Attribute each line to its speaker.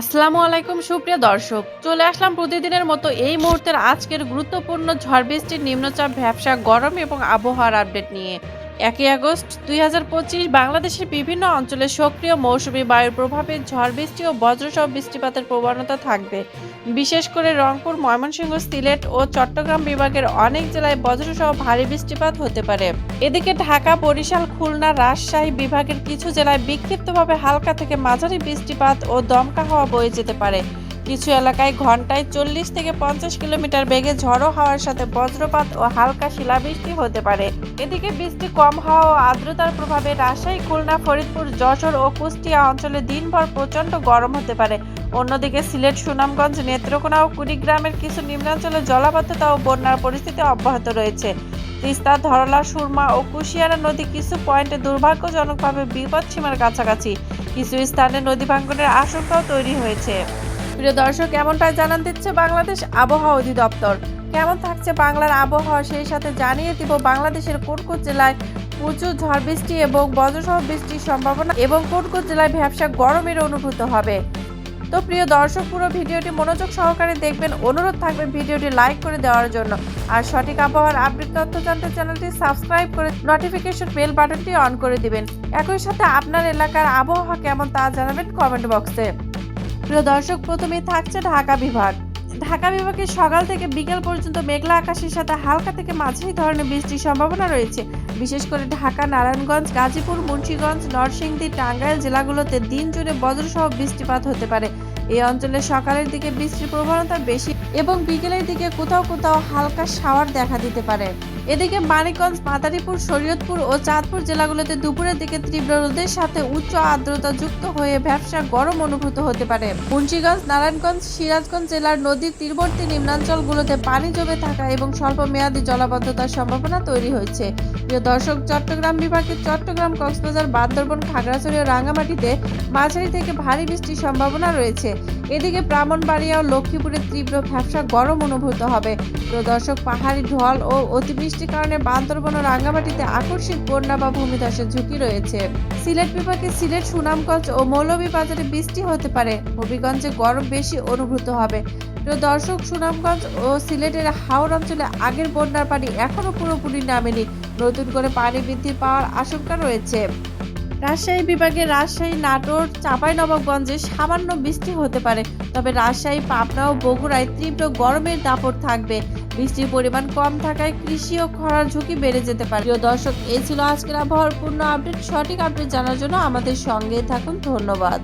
Speaker 1: আসসালামু আলাইকুম, সুপ্রিয় দর্শক। চলে আসলাম প্রতিদিনের মতো এই মুহূর্তের আজকের গুরুত্বপূর্ণ ঝড় বৃষ্টির নিম্নচাপ ব্যবসা গরম এবং আবহাওয়ার আপডেট নিয়ে। একই আগস্ট দুই হাজার পঁচিশ বাংলাদেশের বিভিন্ন অঞ্চলে সক্রিয় মৌসুমি বায়ুর প্রভাবে ঝড় বৃষ্টি ও বজ্রসহ বৃষ্টিপাতের প্রবণতা থাকবে। বিশেষ করে রংপুর, ময়মনসিংহ, সিলেট ও চট্টগ্রাম বিভাগের অনেক জেলায় বজ্রসহ ভারী বৃষ্টিপাত হতে পারে। এদিকে ঢাকা, বরিশাল, খুলনা, রাজশাহী বিভাগের কিছু জেলায় বিক্ষিপ্তভাবে হালকা থেকে মাঝারি বৃষ্টিপাত ও দমকা হাওয়া বয়ে যেতে পারে। কিছু এলাকায় ঘন্টায় চল্লিশ থেকে পঞ্চাশ কিলোমিটার বেগে ঝড়ো হাওয়ার সাথে বজ্রপাত ও হালকা শিলাবৃষ্টি হতে পারে। এদিকে বৃষ্টি কম হওয়া ও আর্দ্রতার প্রভাবে রাজশাহী, খুলনা, ফরিদপুর, যশোর ও কুষ্টিয়া অঞ্চলে দিনভর প্রচণ্ড গরম হতে পারে। অন্যদিকে সিলেট, সুনামগঞ্জ, নেত্রকোনা ও কুড়িগ্রামের কিছু নিম্নাঞ্চলে জলাবদ্ধতা ও বন্যার পরিস্থিতি অব্যাহত রয়েছে। তিস্তা, ধরলা, সুরমা ও কুশিয়ারা নদী কিছু পয়েন্টে দুর্ভাগ্যজনকভাবে বিপদ সীমার কাছাকাছি। কিছু স্থানে নদী ভাঙ্গনের আশঙ্কাও তৈরি হয়েছে। প্রিয় দর্শক, এমনটাই জানান দিচ্ছে বাংলাদেশ আবহাওয়া অধিদপ্তর। কেমন থাকছে বাংলার আবহাওয়া? সেই সাথে জানিয়ে দিব বাংলাদেশের কোন কোন জেলায় প্রচুর ঝড় বৃষ্টি এবং বজ্রসহ বৃষ্টির সম্ভাবনা এবং কোন কোন জেলায় ভ্যাবসা গরমের অনুভূত হবে। তো প্রিয় দর্শক, পুরো ভিডিওটি মনোযোগ সহকারে দেখবেন। অনুরোধ থাকবে ভিডিওটি লাইক করে দেওয়ার জন্য। আর সঠিক আবহাওয়ার আপডেট তথ্য জানতে চ্যানেলটি সাবস্ক্রাইব করে নোটিফিকেশন বেল বাটনটি অন করে দিবেন। একই সাথে আপনার এলাকার আবহাওয়া কেমন তা জানাবেন কমেন্ট বক্সে প্রিয় দর্শক, প্রথমেই থাকছে ঢাকা বিভাগ। ঢাকা বিভাগে সকাল থেকে বিকেল পর্যন্ত মেঘলা আকাশের সাথে হালকা থেকে মাঝারি ধরনের বৃষ্টির সম্ভাবনা রয়েছে। বিশেষ করে ঢাকা, নারায়ণগঞ্জ, গাজীপুর, মুন্সিগঞ্জ, নরসিংদী, টাঙ্গাইল জেলাগুলোতে দিন জুড়ে বজ্রসহ বৃষ্টিপাত হতে পারে। এই অঞ্চলে সকালের দিকে বৃষ্টির প্রবণতা বেশি এবং বিকেলের দিকে কোথাও কোথাও হালকা শাওয়ার দেখা দিতে পারে। এদিকে মানিকগঞ্জ, মাদারীপুর, শরীয়তপুর ও চাঁদপুর জেলাগুলোতে দুপুরের দিকে তীব্র রোদের সাথে উচ্চ আর্দ্রতা যুক্ত হয়ে ব্যবসা গরম অনুভূত হতে পারে। মুন্সিগঞ্জ, নারায়ণগঞ্জ, সিরাজগঞ্জ জেলার নদীর তীরবর্তী নিম্নাঞ্চলগুলোতে পানি জমে থাকা এবং স্বল্প মেয়াদী জলাবদ্ধতার সম্ভাবনা তৈরি হয়েছে। প্রিয় দর্শক, চট্টগ্রাম বিভাগের চট্টগ্রাম কক্সবাজার, বান্দরবন, খাগড়াছড়ি ও রাঙ্গামাটিতে মাঝারি থেকে ভারী বৃষ্টির সম্ভাবনা রয়েছে। এদিকে ব্রাহ্মণবাড়িয়া ও লক্ষ্মীপুরে তীব্র ভ্যাবসা গরম অনুভূত হবে। প্রিয় দর্শক, পাহাড়ি ঢল ও অতিবৃষ্টির কারণে বান্দরবন ও রাঙ্গামাটিতে আকস্মিক বন্যা বা ভূমিধসের ঝুঁকি রয়েছে। সিলেট বিভাগে সিলেট, সুনামগঞ্জ ও মৌলভীবাজারে বৃষ্টি হতে পারে। হবিগঞ্জে গরম বেশি অনুভূত হবে। প্রিয় দর্শক, সুনামগঞ্জ ও সিলেটের হাওড় অঞ্চলে আগের বন্যার পানি এখনও পুরোপুরি নামেনি। নতুন করে পানি বৃদ্ধি পাওয়ার আশঙ্কা রয়েছে। রাজশাহী বিভাগে রাজশাহী নাটোর চাঁপাইনবাবগঞ্জে সামান্য বৃষ্টি হতে পারে, তবে রাজশাহী, পাবনা ও বগুড়ায় তীব্র গরমের দাপট থাকবে। বৃষ্টির পরিমাণ কম থাকায় কৃষি ও খরার ঝুঁকি বেড়ে যেতে পারে। প্রিয় দর্শক, এই ছিল আজকের আবহাওয়ার পূর্ণ আপডেট। সঠিক আপডেট জানার জন্য আমাদের সঙ্গে থাকুন। ধন্যবাদ।